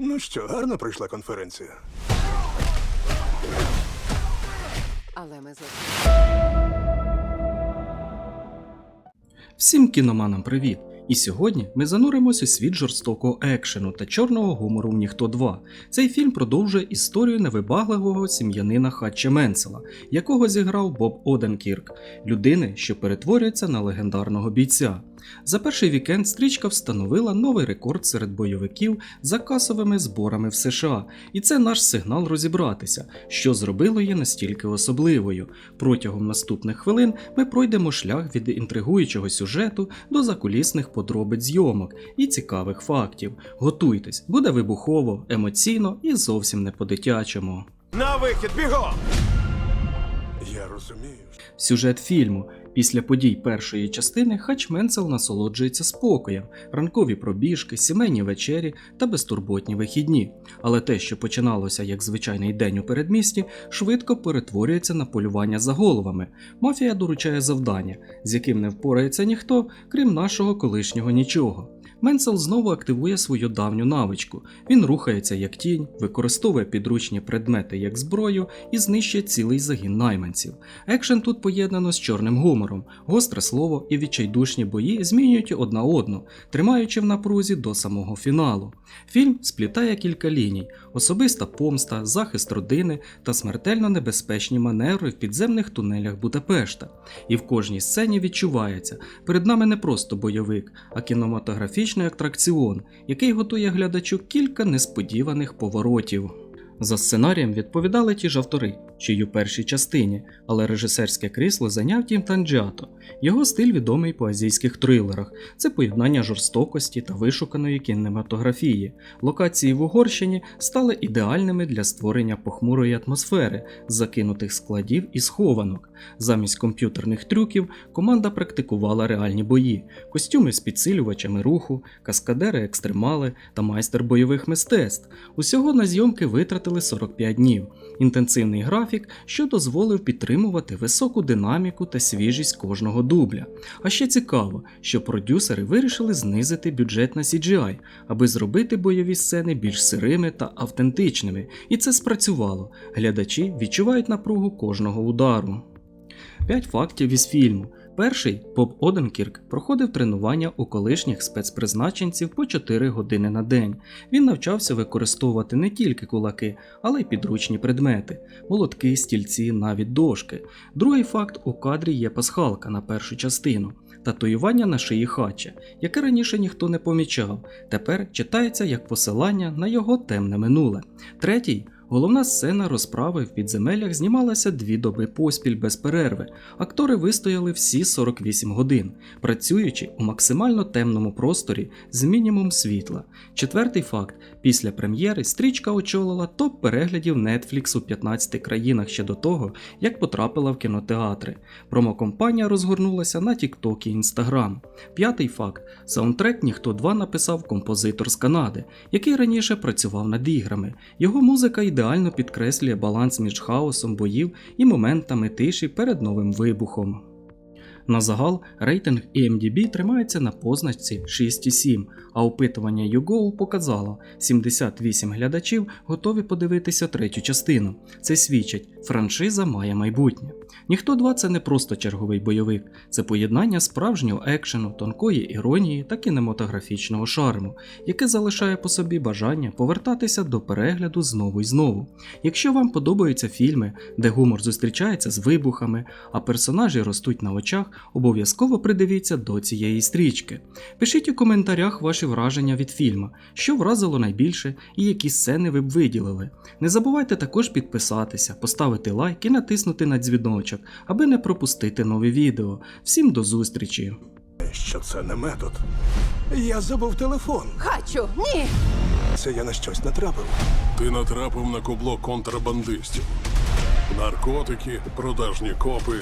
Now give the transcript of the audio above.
Ну що, гарно пройшла конференція. Але ми Всім кіноманам привіт! І сьогодні ми зануримось у світ жорстокого екшену та чорного гумору в Ніхто 2. Цей фільм продовжує історію невибагливого сім'янина Хатча Менсела, якого зіграв Боб Оденкірк, людини, що перетворюється на легендарного бійця. За перший вікенд стрічка встановила новий рекорд серед бойовиків за касовими зборами в США, і це наш сигнал розібратися, що зробило її настільки особливою. Протягом наступних хвилин ми пройдемо шлях від інтригуючого сюжету до закулісних подробиць зйомок і цікавих фактів. Готуйтесь, буде вибухово, емоційно і зовсім не по-дитячому. На вихід, бігом! Я розумію. Сюжет фільму. Після подій першої частини Хачменцел насолоджується спокоєм, ранкові пробіжки, сімейні вечері та безтурботні вихідні. Але те, що починалося як звичайний день у передмісті, швидко перетворюється на полювання за головами. Мафія доручає завдання, з яким не впорається ніхто, крім нашого колишнього нічого. Менсел знову активує свою давню навичку. Він рухається як тінь, використовує підручні предмети як зброю і знищує цілий загін найманців. Екшен тут поєднано з чорним гумором, гостре слово і відчайдушні бої змінюють одна одну, тримаючи в напрузі до самого фіналу. Фільм сплітає кілька ліній: особиста помста, захист родини та смертельно небезпечні маневри в підземних тунелях Будапешта. І в кожній сцені відчувається, перед нами не просто бойовик, а кінематографічний атракціон, який готує глядачу кілька несподіваних поворотів. За сценарієм відповідали ті ж автори, й у першій частині, але режисерське крісло зайняв Тім Танджато. Його стиль відомий по азійських трилерах. Це поєднання жорстокості та вишуканої кінематографії. Локації в Угорщині стали ідеальними для створення похмурої атмосфери, закинутих складів і схованок. Замість комп'ютерних трюків команда практикувала реальні бої, костюми з підсилювачами руху, каскадери екстремали та майстер бойових мистецтв. Усього на зйомки витратили 45 днів. Інтенсивний графік, що дозволив підтримувати високу динаміку та свіжість кожного дубля. А ще цікаво, що продюсери вирішили знизити бюджет на CGI, аби зробити бойові сцени більш сирими та автентичними, і це спрацювало. Глядачі відчувають напругу кожного удару. П'ять фактів із фільму. Перший Боб Оденкірк проходив тренування у колишніх спецпризначенців по 4 години на день. Він навчався використовувати не тільки кулаки, але й підручні предмети молотки, стільці, навіть дошки. Другий факт у кадрі є пасхалка на першу частину. Татуювання на шиї хача, яке раніше ніхто не помічав, тепер читається як посилання на його темне минуле. Третій Головна сцена розправи в підземеллях знімалася дві доби поспіль без перерви. Актори вистояли всі 48 годин, працюючи у максимально темному просторі з мінімум світла. Четвертий факт: після прем'єри стрічка очолила топ переглядів Netflix у 15 країнах ще до того, як потрапила в кінотеатри. Промокомпанія розгорнулася на TikTok і Instagram. П'ятий факт: саундтрек ніхто 2 написав композитор з Канади, який раніше працював над іграми. Його музика ідеально підкреслює баланс між хаосом боїв і моментами тиші перед новим вибухом. На загал рейтинг IMDb тримається на позначці 6,7, а опитування YouGo показало, 78 глядачів готові подивитися третю частину. Це свідчить, франшиза має майбутнє. Ніхто 2 це не просто черговий бойовик, це поєднання справжнього екшену, тонкої іронії та кінематографічного шарму, яке залишає по собі бажання повертатися до перегляду знову і знову. Якщо вам подобаються фільми, де гумор зустрічається з вибухами, а персонажі ростуть на очах, обов'язково придивіться до цієї стрічки. Пишіть у коментарях ваші враження від фільму, що вразило найбільше і які сцени ви б виділили. Не забувайте також підписатися, поставити лайк і натиснути на дзвіночок, аби не пропустити нові відео. Всім до зустрічі! Що це не метод. Я забув телефон. Хачу, ні! Це я на щось натрапив. Ти натрапив на кубло контрабандистів. Наркотики, продажні копи.